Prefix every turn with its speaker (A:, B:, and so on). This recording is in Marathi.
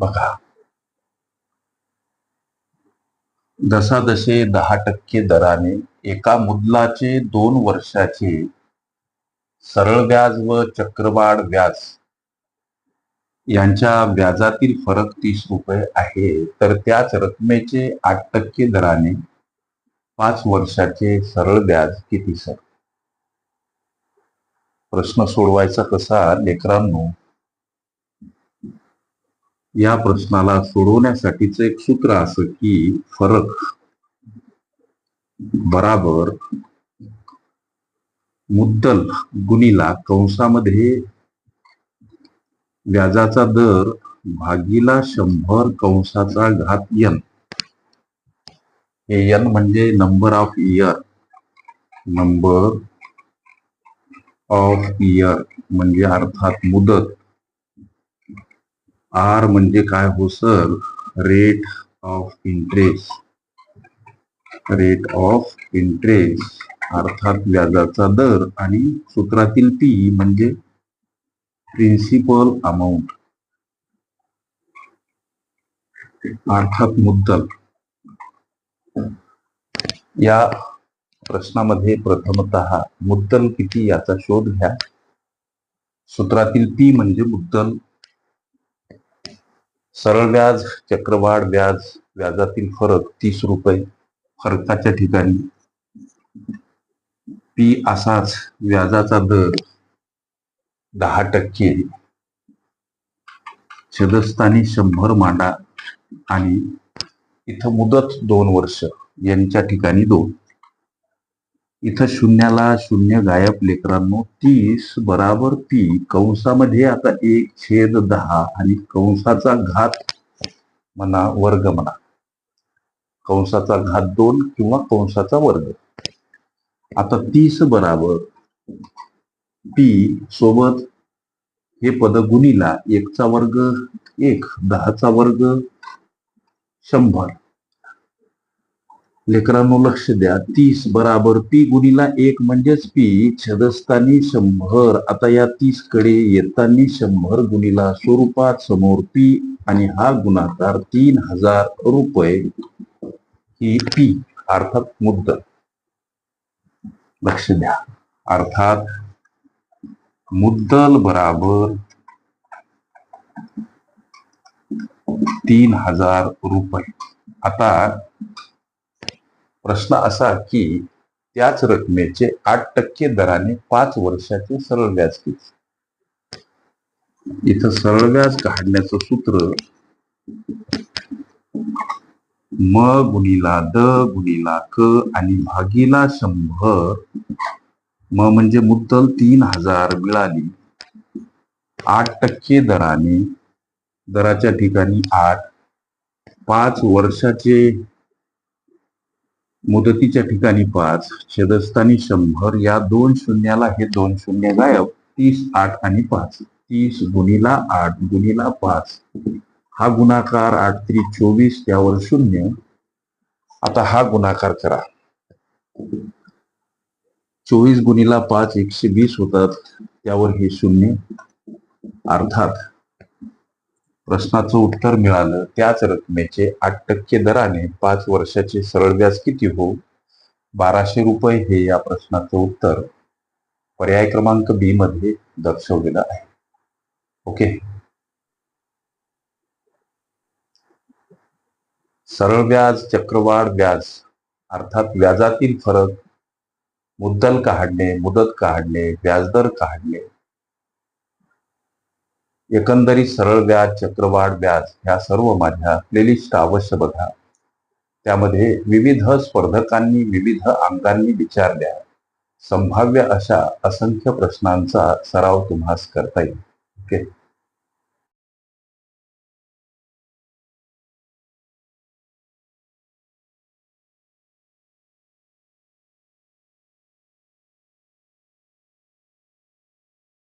A: बघा. दशादशे दहा टक्के दराने एका मुदलाचे दोन वर्षाचे सरळ व्याज व चक्रवाढ व्याज यांच्या व्याजातील फरक तीस रुपये आहे. तर त्याच रकमेचे आठ टक्के दराने पाच वर्षाचे सरळ व्याज किती सर? प्रश्न सोडवायचा कसा? लेकरांनो या प्रश्नाला सोडवण्यासाठीच एक सूत्र असं की फरक बराबर मुद्दल गुणीला कंसामध्ये व्याजाचा दर भागीला शंभर कंसाचा घात यन हे यन म्हणजे number of year number of year म्हणजे अर्थात मुदत. आर म्हणजे काय हो sir? Rate of interest. Rate of interest अर्थात व्याजाचा दर आणि सूत्रातील पी म्हणजे प्रिन्सिपल अमाऊंट अर्थात मुद्दल. या प्रश्नामध्ये प्रथमत मुद्दल किती याचा शोध घ्या. सूत्रातील पी म्हणजे मुद्दल. सरळ व्याज चक्रवाढ व्याज व्याजातील फरक तीस रुपये. फरकाच्या ठिकाणी पी असाच व्याजाचा दर दहा टक्के छदस्थानी शंभर मांडा आणि इथं मुदत दोन वर्ष यांच्या ठिकाणी दोन. इथं शून्याला शून्य गायब लेकरांनो तीस बराबर पी कंसामध्ये आता एक छेद दहा आणि कंसाचा घात म्हणा वर्ग म्हणा. कंसाचा घात दोन किंवा कंसाचा वर्ग. आता तीस बराबर पी सोबत हे पद गुणीला एकचा वर्ग एक दहाचा वर्ग शंभर. लेकरांनो लक्ष द्या. तीस बराबर. पी गुणिला एक म्हणजेच पी. छदस्थानी शंभर. आता या तीसकडे येतानी शंभर गुणिला स्वरूपात समोर पी आणि हा गुणाकार तीन हजार रुपये ही पी. अर्थात मुद्दल. लक्ष द्या. अर्थात मुद्दल बराबर तीन हजार रुपये. आता प्रश्न असा की त्याच रकमेचे आठ टक्के दराने पाच वर्षाचे सरळ व्याज किती? इथं सरळ व्याज काढण्याचं सूत्र म गुणिला द गुणिला क आणि भागीला शंभर. म म्हणजे मुद्दल तीन हजार मिळाली. आठ टक्के दराने दराच्या ठिकाणी आठ पाच वर्षाचे मुदतीच्या ठिकाणी पाच छेदस्थानी शंभर या दोन शून्याला हे दोन शून्य गायब तीस आठ आणि पाच. तीस गुणिला आठ गुणिला पाच. हा गुणाकार आठ त्रि चोवीस त्यावर शून्य. आता हा गुणाकार करा. चोवीस गुणिला पाच एकशे वीस होतात. त्यावर हे शून्य. अर्थात प्रश्नाचं उत्तर मिळालं. त्याच रकमेचे आठ टक्के दराने पाच वर्षाचे सरळ व्याज किती हो? बाराशे रुपये हे या प्रश्नाचं उत्तर पर्याय क्रमांक बी मध्ये दर्शवलेलं आहे. ओके? सरळ व्याज चक्रवाढ व्याज अर्थात व्याजातील फरक मुद्दल काढणे मुदत काढणे व्याजदर काढणे एकंदरीत सरळ व्याज चक्रवाढ व्याज ह्या सर्व माझ्या प्लेलिस्ट अवश्य बघा. त्यामध्ये विविध स्पर्धकांनी विविध अंकांनी विचारल्या संभाव्य अशा असंख्य प्रश्नांचा सराव तुम्हास करता येईल. ओके?